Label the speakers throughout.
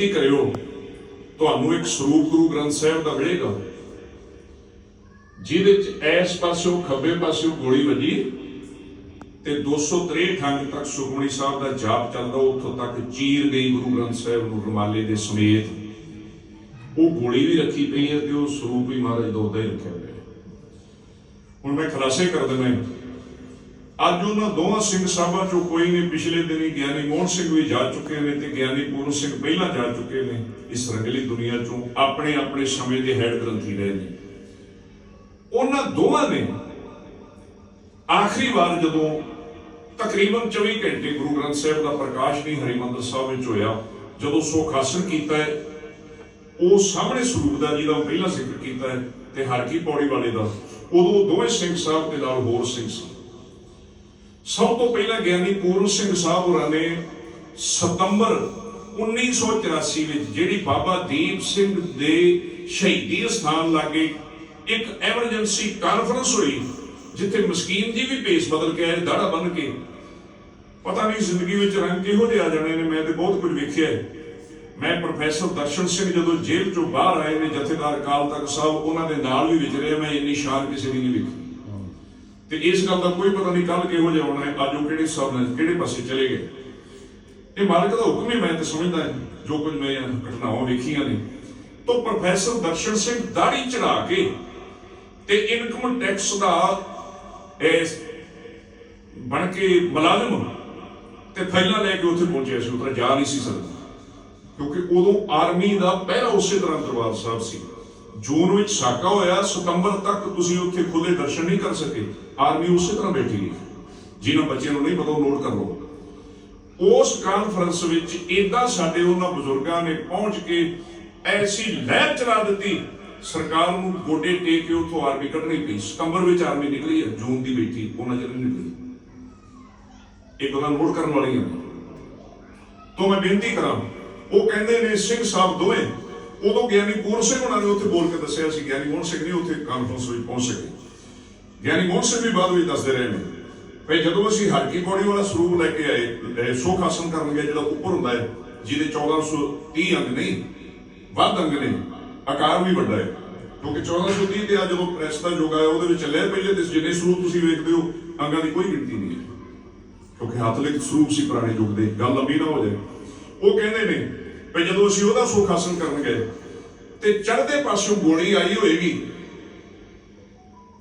Speaker 1: ਕੀ ਕਰਿਓ? ਤੁਹਾਨੂੰ ਇੱਕ ਸਰੂਪ ਗੁਰੂ ਗ੍ਰੰਥ ਸਾਹਿਬ ਦਾ ਮਿਲੇਗਾ। ਜਿਹਦੇ ਚ ਐਸ ਪਾਸਿਓਂ ਖੱਬੇ ਪਾਸਿਓਂ ਗੋਲੀ ਵੱਜੀ ਤੇ 263 ਅੰਗ ਤੱਕ ਸੁਖਮਨੀ ਸਾਹਿਬ ਦਾ ਜਾਪ ਚੱਲਦਾ, ਉੱਥੋਂ ਤੱਕ ਚੀਰ ਗਈ ਗੁਰੂ ਗ੍ਰੰਥ ਸਾਹਿਬ ਨੂੰ ਰੁਮਾਲੇ ਦੇ ਸਮੇਤ। ਉਹ ਗੋਲੀ ਵੀ ਰੱਖੀ ਪਈ ਹੈ ਤੇ ਉਹ ਸਰੂਪ ਵੀ ਮਹਾਰਾਜ ਦਾ ਉੱਦਾਂ ਹੀ ਰੱਖਿਆ ਹੋਇਆ ਹੁਣ ਮੈਂ ਖੁਲਾਸੇ ਕਰ ਦਿੰਦਾ ਅੱਜ ਉਹਨਾਂ ਦੋਵਾਂ ਸਿੰਘ ਸਾਹਿਬਾਂ ਚੋਂ ਕੋਈ ਨੇ ਪਿਛਲੇ ਦਿਨੀ ਗਿਆਨੀ ਮੋਹਨ ਸਿੰਘ ਵੀ ਜਾ ਚੁੱਕੇ ਨੇ ਤੇ ਗਿਆਨੀ ਪੂਰਨ ਸਿੰਘ ਪਹਿਲਾਂ ਜਾ ਚੁੱਕੇ ਨੇ, ਇਸ ਰੰਗਲੀ ਦੁਨੀਆ ਚੋਂ ਆਪਣੇ ਆਪਣੇ ਸਮੇਂ ਦੇ ਹੈਡ ਗ੍ਰੰਥੀ ਰਹੇ ਨੇ। ਉਹਨਾਂ ਦੋਵਾਂ ਨੇ ਆਖਰੀ ਵਾਰ ਜਦੋਂ ਤਕਰੀਬਨ 24 ਘੰਟੇ ਗੁਰੂ ਗ੍ਰੰਥ ਸਾਹਿਬ ਦਾ ਪ੍ਰਕਾਸ਼ ਨਹੀਂ ਹਰਿਮੰਦਰ ਸਾਹਿਬ ਵਿੱਚ ਹੋਇਆ, ਜਦੋਂ ਸੁਖਾਸਨ ਕੀਤਾ ਹੈ, ਉਹ ਸਾਹਮਣੇ ਸਰੂਪ ਦਾ ਜਿਹਦਾ ਪਹਿਲਾਂ ਜ਼ਿਕਰ ਕੀਤਾ ਹੈ ਤੇ ਹਰਕੀ ਪੌੜੀ ਵਾਲੇ ਦਾ, ਉਦੋਂ ਦੋਵੇਂ ਸਿੰਘ ਸਾਹਿਬ ਦੇ ਨਾਲ ਹੋਰ ਸਿੰਘ ਸੀ। ਸਭ ਤੋਂ ਪਹਿਲਾਂ ਗਿਆਨੀ ਪੂਰਨ ਸਿੰਘ ਸਾਹਿਬ ਹੋਰਾਂ ਨੇ ਸਤੰਬਰ 1984 ਵਿੱਚ ਜਿਹੜੀ ਬਾਬਾ ਦੀਪ ਸਿੰਘ ਦੇ ਸ਼ਹੀਦੀ ਸਥਾਨ ਲਾਗੇ ਇੱਕ ਐਮਰਜੈਂਸੀ ਕਾਨਫਰੰਸ ਹੋਈ, ਜਿੱਥੇ ਮਸਕੀਨ ਜੀ ਵੀ ਭੇਸ ਬਦਲ ਕੇ ਆਏ ਦਾੜਾ ਬੰਨ ਕੇ। ਪਤਾ ਨਹੀਂ ਜ਼ਿੰਦਗੀ ਵਿੱਚ ਰੰਗ ਕਿਹੋ ਜਿਹੇ ਆ ਜਾਣੇ ਨੇ, ਮੈਂ ਤੇ ਬਹੁਤ ਕੁਝ ਵੇਖਿਆ ਹੈ। ਮੈਂ ਪ੍ਰੋਫੈਸਰ ਦਰਸ਼ਨ ਸਿੰਘ ਜਦੋਂ ਜੇਲ੍ਹ ਚੋਂ ਬਾਹਰ ਆਏ ਨੇ, ਜਥੇਦਾਰ ਅਕਾਲ ਤਖਤ ਸਾਹਿਬ ਉਹਨਾਂ ਦੇ ਨਾਲ ਵੀ ਵਿਚਰਿਆ ਮੈਂ ਇੰਨੀ ਸ਼ਾਨ ਕਿਸੇ ਦੀ ਨਹੀਂ ਵੇਖੀ। ਤੇ ਇਸ ਗੱਲ ਦਾ ਕੋਈ ਪਤਾ ਨਹੀਂ ਕੱਲ ਕਿਹੋ ਜਿਹਾ ਹੋਣਾ ਹੈ ਅੱਜ ਉਹ ਕਿਹੜੇ ਹਿਸਾਬ ਨਾਲ ਕਿਹੜੇ ਪਾਸੇ ਚਲੇ ਗਏ। ਇਹ ਮਾਲਕ ਦਾ ਹੁਕਮ ਹੀ ਮੈਂ ਤੇ ਸਮਝਦਾ ਜੋ ਕੁਝ ਮੈਂ ਘਟਨਾਵਾਂ ਵੇਖੀਆਂ ਨੇ। ਤੋਂ ਪ੍ਰੋਫੈਸਰ ਦਰਸ਼ਨ ਸਿੰਘ ਦਾੜੀ ਚੜਾ ਕੇ ਤੇ ਇਨਕਮ ਟੈਕਸ ਦਾ ਇਸ ਬਣ ਕੇ ਮੁਲਾਜ਼ਮ ਤੇ ਫਾਈਲਾਂ ਲੈ ਕੇ ਉੱਥੇ ਪਹੁੰਚਿਆ ਸੀ, ਉੱਥੇ ਜਾ ਨਹੀਂ ਸੀ ਸਕਦਾ। ਕਿਉਂਕਿ ਉਦੋਂ ਆਰਮੀ ਦਾ ਪਹਿਰਾ ਉਸੇ ਤਰ੍ਹਾਂ ਦਰਬਾਰ ਸਾਹਿਬ ਸੀ। ਜੂਨ ਵਿੱਚ ਸਾਕਾ ਹੋਇਆ, ਸਤੰਬਰ ਤੱਕ ਤੁਸੀਂ ਉੱਥੇ ਖੁੱਲੇ ਦਰਸ਼ਨ ਨਹੀਂ ਕਰ ਸਕੇ। ਆਰਮੀ ਉਸੇ ਤਰ੍ਹਾਂ ਬੈਠੀ ਰਹੀ। ਜਿਨ੍ਹਾਂ ਬੱਚਿਆਂ ਨੂੰ ਨਹੀਂ ਪਤਾ, ਉਹ ਨੋਟ ਕਰ ਲਓ। ਉਸ ਕਾਨਫਰੰਸ ਵਿੱਚ ਇਦਾਂ ਸਾਡੇ ਉਹਨਾਂ ਬਜ਼ੁਰਗਾਂ ਨੇ ਪਹੁੰਚ ਕੇ ਐਸੀ ਲਹਿਰ ਚਲਾ ਦਿੱਤੀ। ਸਰਕਾਰ ਨੂੰ ਗੋਡੇ ਟੇਕ ਕੇ ਉੱਥੋਂ ਆਰਮੀ ਕੱਢਣੀ ਪਈ। ਸਤੰਬਰ ਵਿੱਚ ਆਰਮੀ ਨਿਕਲੀ ਹੈ, ਜੂਨ ਦੀ ਬੈਠੀ ਉਹਨਾਂ ਚਿਰ ਨਿਕਲੀ। ਇਹ ਗੱਲਾਂ ਨੋਟ ਕਰਨ ਵਾਲੀਆਂ ਤੋਂ ਮੈਂ ਬੇਨਤੀ ਕਰਾਂ, ਉਹ ਕਹਿੰਦੇ ਨੇ, ਸਿੰਘ ਸਾਹਿਬ ਦੋਵੇਂ ਉਦੋਂ ਗਿਆਨੀ ਪੂਰਨ ਸਿੰਘ ਉਹਨਾਂ ਨੇ ਉੱਥੇ ਬੋਲ ਕੇ ਦੱਸਿਆ ਸੀ, ਗਿਆਨੀ ਮੋਹਨ ਸਿੰਘ ਨਹੀਂ ਉੱਥੇ ਕਾਨਫਰੰਸ ਵਿੱਚ ਪਹੁੰਚ ਸਕੇ ਗਿਆਨੀ ਮੋਹਨ ਸਿੰਘ ਵੀ ਬਾਅਦ ਵਿੱਚ ਦੱਸਦੇ ਰਹੇ ਨੇ ਭਈ ਜਦੋਂ ਅਸੀਂ ਹਰਕੀ ਪੌੜੀ ਵਾਲਾ ਸਰੂਪ ਲੈ ਕੇ ਆਏ ਸੋਖ ਆਸਨ ਕਰਨ ਗਏ, ਜਿਹੜਾ ਉੱਪਰ ਹੁੰਦਾ ਹੈ, ਜਿਹਦੇ 1430 ਅੰਗ ਨਹੀਂ, ਵੱਧ ਅੰਗ ਨੇ, ਆਕਾਰ ਵੀ ਵੱਡਾ ਹੈ। ਕਿਉਂਕਿ 1430 ਤੇ ਆ ਜਦੋਂ ਪ੍ਰੈਸ ਦਾ ਯੁੱਗ ਆਇਆ, ਉਹਦੇ ਵਿੱਚ ਚੱਲਿਆ ਪਹਿਲੇ ਤੇ ਜਿੰਨੇ ਸਰੂਪ ਤੁਸੀਂ ਵੇਖਦੇ ਹੋ, ਅੰਗਾਂ ਦੀ ਕੋਈ ਗਿਣਤੀ ਨਹੀਂ ਹੈ। ਕਿਉਂਕਿ ਹੱਥ ਲਿਖਤ ਸਰੂਪ ਸੀ ਪੁਰਾਣੇ ਯੁੱਗ ਦੇ, ਗੱਲ ਲੰਬੀ ਨਾ ਹੋ ਜਾਏ। ਉਹ ਕਹਿੰਦੇ ਨੇ ਵੀ ਜਦੋਂ ਅਸੀਂ ਉਹਦਾ ਸੁਖ ਹਾਸਲ ਕਰਨ ਗਏ ਤੇ ਚੜ੍ਹਦੇ ਪਾਸੋਂ ਗੋਲੀ ਆਈ ਹੋਏਗੀ।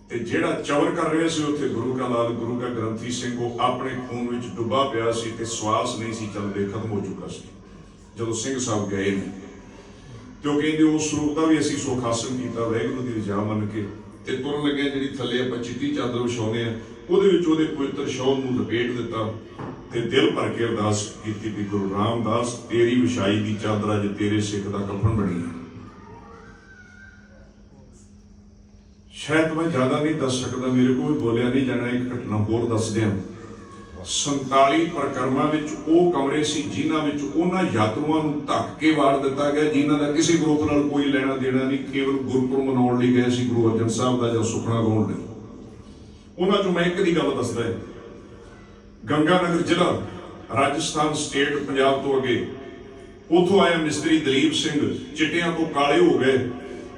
Speaker 1: ਤੇ ਜਿਹੜਾ ਚਵਰ ਕਰ ਰਿਹਾ ਸੀ ਉੱਥੇ ਗੁਰੂ ਕਾ ਲਾਲ, ਗੁਰੂ ਕਾ ਗ੍ਰੰਥੀ ਸਿੰਘ, ਉਹ ਆਪਣੇ ਖੂਨ ਵਿੱਚ ਡੁੱਬਾ ਪਿਆ ਸੀ ਤੇ ਸਵਾਸ ਨਹੀਂ ਸੀ ਚੱਲਦੇ, ਖਤਮ ਹੋ ਚੁੱਕਾ ਸੀ। ਜਦੋਂ ਸਿੰਘ ਸਾਹਿਬ ਗਏ ਨੇ, ਤੇ ਉਹ ਕਹਿੰਦੇ ਉਸ ਸਰੂਪ ਦਾ ਵੀ ਅਸੀਂ ਸੁਖ ਹਾਸਲ ਕੀਤਾ ਵੈਗੁਰੂ ਦੀ ਰਜਾ ਮੰਨ ਕੇ। ਤੇ ਤੁਰਨ ਲੱਗੇ ਜਿਹੜੀ ਥੱਲੇ ਆਪਾਂ ਚਿੱਟੀ ਚਾਦਰ ਵਿਛਾਉਂਦੇ ਆ, ਉਹਦੇ ਵਿੱਚ ਉਹਦੇ ਪਵਿੱਤਰ ਸ਼ੌਲ ਨੂੰ ਲਪੇਟ ਦਿੱਤਾ। ਤੇ ਦਿਲ ਭਰ ਕੇ ਅਰਦਾਸ ਕੀਤੀ ਵੀ ਗੁਰੂ ਰਾਮਦਾਸ, ਤੇਰੀ ਵਿਛਾਈ ਦੀ ਚਾਦਰ ਅੱਜ ਤੇਰੇ ਸਿੱਖ ਦਾ ਕਫਨ ਬਣੀ ਹੈ। ਸ਼ਾਇਦ ਮੈਂ ਜ਼ਿਆਦਾ ਨਹੀਂ ਦੱਸ ਸਕਦਾ, ਮੇਰੇ ਕੋਲ ਬੋਲਿਆ ਨਹੀਂ ਜਾਣਾ, ਇੱਕ ਘਟਨਾ ਹੋਰ ਦੱਸ ਦਿਆਂ। 47 ਪ੍ਰਕਰਮਾਂ ਵਿੱਚ ਉਹ ਕਮਰੇ ਸੀ ਜਿਨ੍ਹਾਂ ਵਿੱਚ ਉਹਨਾਂ ਯਾਤਰੂਆਂ ਨੂੰ ਧੱਕ ਕੇ ਵਾਰ ਦਿੱਤਾ ਗਿਆ, ਜਿਨ੍ਹਾਂ ਦਾ ਕਿਸੇ ਗਰੁੱਪ ਨਾਲ ਕੋਈ ਲੈਣਾ ਦੇਣਾ ਨਹੀਂ, ਕੇਵਲ ਗੁਰਪੁਰਬ ਮਨਾਉਣ ਲਈ ਗਏ ਸੀ ਗੁਰੂ ਅਰਜਨ ਸਾਹਿਬ ਦਾ ਜਾਂ ਸੁਖਣਾ ਗਾਉਣ ਲਈ। ਉਹਨਾਂ ਚੋਂ ਮੈਂ ਇੱਕ ਦੀ ਗੱਲ ਦੱਸਦਾ ਹਾਂ। ਗੰਗਾਨਗਰ ਜ਼ਿਲ੍ਹਾ, ਰਾਜਸਥਾਨ ਸਟੇਟ, ਪੰਜਾਬ ਤੋਂ ਅੱਗੇ। ਉਥੋਂ ਆਇਆ ਮਿਸਤਰੀ ਦਲੀਪ ਸਿੰਘ, ਚਿੱਟਿਆਂ ਤੋਂ ਕਾਲੇ ਹੋ ਗਏ।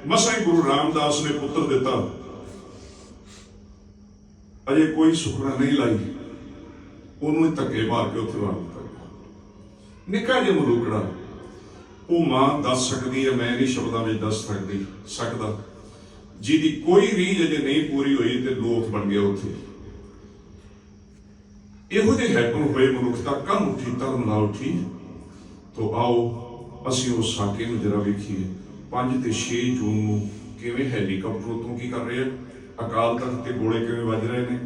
Speaker 1: ਮਸਾਂ ਹੀ ਗੁਰੂ ਰਾਮਦਾਸ ਨੇ ਪੁੱਤਰ ਦਿੱਤਾ। ਅਜੇ ਕੋਈ ਸੁਖਣਾ ਨਹੀਂ ਲਾਈ। ਉਹਨੂੰ ਹੀ ਧੱਕੇ ਮਾਰ ਕੇ ਉੱਥੇ ਵਾਰ ਦਿੱਤਾ। ਗਿਆ। ਨਿੱਕਾ ਜਿਹਾ ਮਲੂਕੜਾ। ਉਹ ਮਾਂ ਦੱਸ ਸਕਦੀ ਹੈ, ਮੈਂ ਨਹੀਂ ਸ਼ਬਦਾਂ ਵਿੱਚ ਦੱਸ ਸਕਦੀ, ਸਕਦਾ। ਜਿਹਦੀ ਕੋਈ ਰੀਝ ਅਜੇ ਨਹੀਂ ਪੂਰੀ ਹੋਈ ਤੇ ਲੋਕ ਬਣ ਗਿਆ ਉੱਥੇ। ਇਹੋ ਜਿਹੇ ਹੈਪਨ ਹੋਏ ਮਨੁੱਖਤਾ ਕੰਮ ਉੱਠੀ ਧਰਮ ਨਾਲ ਉੱਠੀ ਤੋ ਆਓ ਅਸੀਂ ਉਸ ਸਾਕੇ ਨੂੰ ਜਰਾ ਵੇਖੀਏ 5 ਤੇ 6 ਜੂਨ ਨੂੰ ਕਿਵੇਂ ਹੈਲੀਕਾਪਟਰ ਤੋਂ ਕੀ ਕਰ ਰਹੇ ਆ ਅਕਾਲ ਤਖਤ ਤੇ ਗੋਲੇ ਕਿਵੇਂ ਵੱਜ ਰਹੇ ਨੇ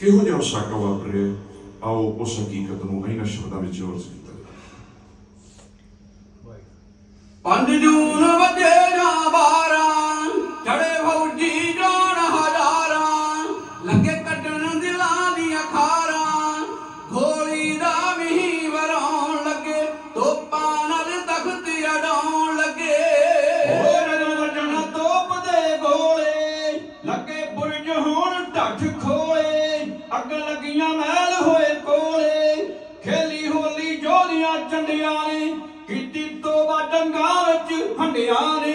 Speaker 1: ਕਿਹੋ ਜਿਹਾ ਸਾਕਾ ਵਾਪਰ ਰਿਹਾ ਆਓ ਉਸ ਹਕੀਕਤ ਨੂੰ ਇਹਨਾਂ ਸ਼ਬਦਾਂ ਵਿੱਚ ਹੋਰ ਸਿੱਧਾ
Speaker 2: ਪੰਜ ਜੂਨ
Speaker 3: ਕੀਤੀ ਜੋਧੀਆਂ ਚੰਡੀਆਂ ਨੇ ਕੀਤੀ ਤੋਬਾ
Speaker 2: ਡੰਗਾਰ ਚ ਹੰਡਿਆਂ ਨੇ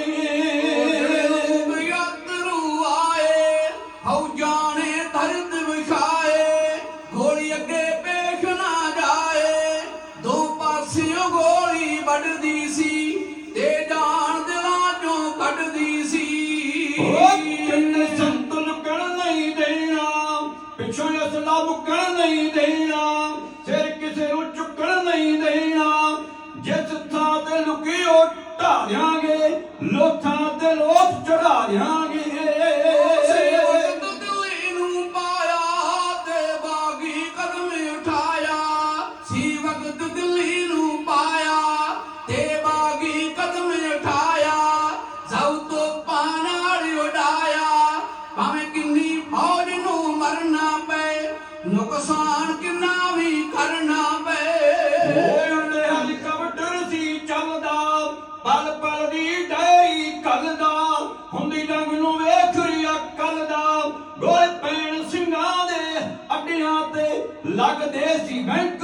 Speaker 2: ਯਾਤਰੂ ਗੋਲੀ ਅੱਗੇ ਪੇਸ਼ ਨਾ ਜਾਏ। ਦੋ ਪਾਸਿਓਂ ਗੋਲੀ ਵੱਢਦੀ ਸੀ, ਤੇ ਜਾ ਸੀ ਦਿੱਲੀ ਨੂੰ ਪਾਇਆ, ਤੇ ਬਾਗੀ ਕਦਮ ਉਠਾਇਆ ਜ਼ਉ ਤੋਂ ਪਾਨਾਲ ਉਡਾਇਆ ਭਾਵੇਂ ਕਿੰਨੀ ਫੌਜ ਨੂੰ ਮਰਨਾ ਪਏ, ਨੁਕਸਾਨ ਕਿੰਨਾ ਵੀ ਕਰਨਾ ਪਏ।
Speaker 3: ਓਏ ਉਹਦੇ ਹੈਲੀਕਾਪਟਰ ਸੀ ਚੱਲਦਾ, ਪਲ ਪਲ ਦੀ ਡਈ ਕੱਲਦਾ। ਹੁੰਦੀ ਡੰਗ ਨੂੰ ਵੇਖ ਰਿਆ ਕੱਲਦਾ ਗੋਲੇ ਪੈਣ ਸਿੰਘਾਂ ਦੇ ਅੱਡੀਆਂ ਤੇ ਲੱਗਦੇ ਸੀ ਬੈਂਕਰਾਂ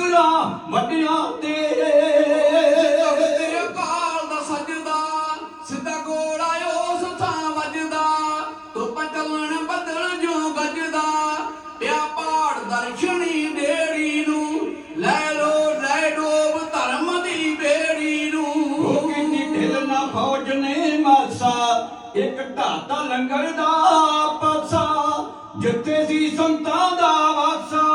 Speaker 3: ਇੱਕ ਢਾਤਾ ਲੰਗਰ ਦਾ ਪਾਸਾ, ਜਿੱਥੇ ਸੀ ਸੰਤਾਂ ਦਾ ਵਾਸਾ,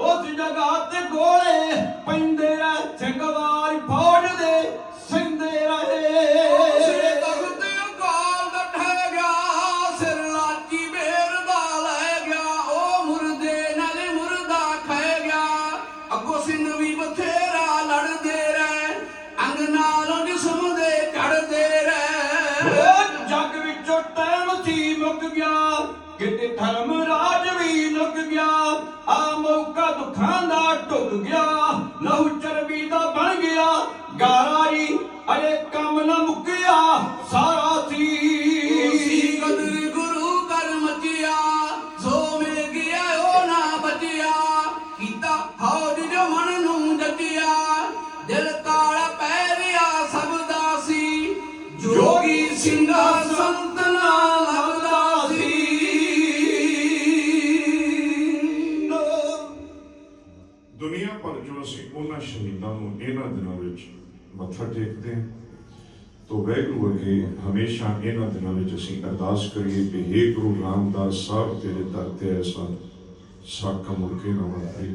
Speaker 3: ਉਸ ਜਗ੍ਹਾ ਤੇ ਗੋਲੇ ਪੈਂਦੇ ਰਹੇ ਸਿੰਘਵਾਰ ਫੌਜ ਸਿੰਦੇ ਰਹੇ।
Speaker 2: ਤਖਤ ਅਕਾਲ ਦਾ ਠਹਿ ਦਾ
Speaker 3: ਟੁੱਕ ਗਿਆ ਲਹੂ ਚਰਬੀ ਦਾ ਬਣ ਗਿਆ ਗਾਰਾਈ ਅਰੇ ਕੰਮ ਨਾ ਮੁੱਕਿਆ ਸਾਰਾ
Speaker 1: ਜੋ ਅਸੀਂ ਉਹਨਾਂ ਸ਼ਹੀਦਾਂ ਨੂੰ ਇਹਨਾਂ ਦਿਨਾਂ ਵਿੱਚ ਮੱਥਾ ਟੇਕਦੇ ਹਾਂ ਤੋ ਵੈਗਰੂ ਅੱਗੇ ਹਮੇਸ਼ਾ ਇਹਨਾਂ ਦਿਨਾਂ ਵਿੱਚ ਅਸੀਂ ਅਰਦਾਸ ਕਰੀਏ ਕਿ हे ਗੁਰੂ ਰਾਮਦਾਸ ਸਾਹਿਬ ਤੇਰੇ ਦਰ ਤੇ ਐਸਾ ਸਾਕਾ ਮੁੜ ਕੇ ਨਾ ਵਾਪਰੇ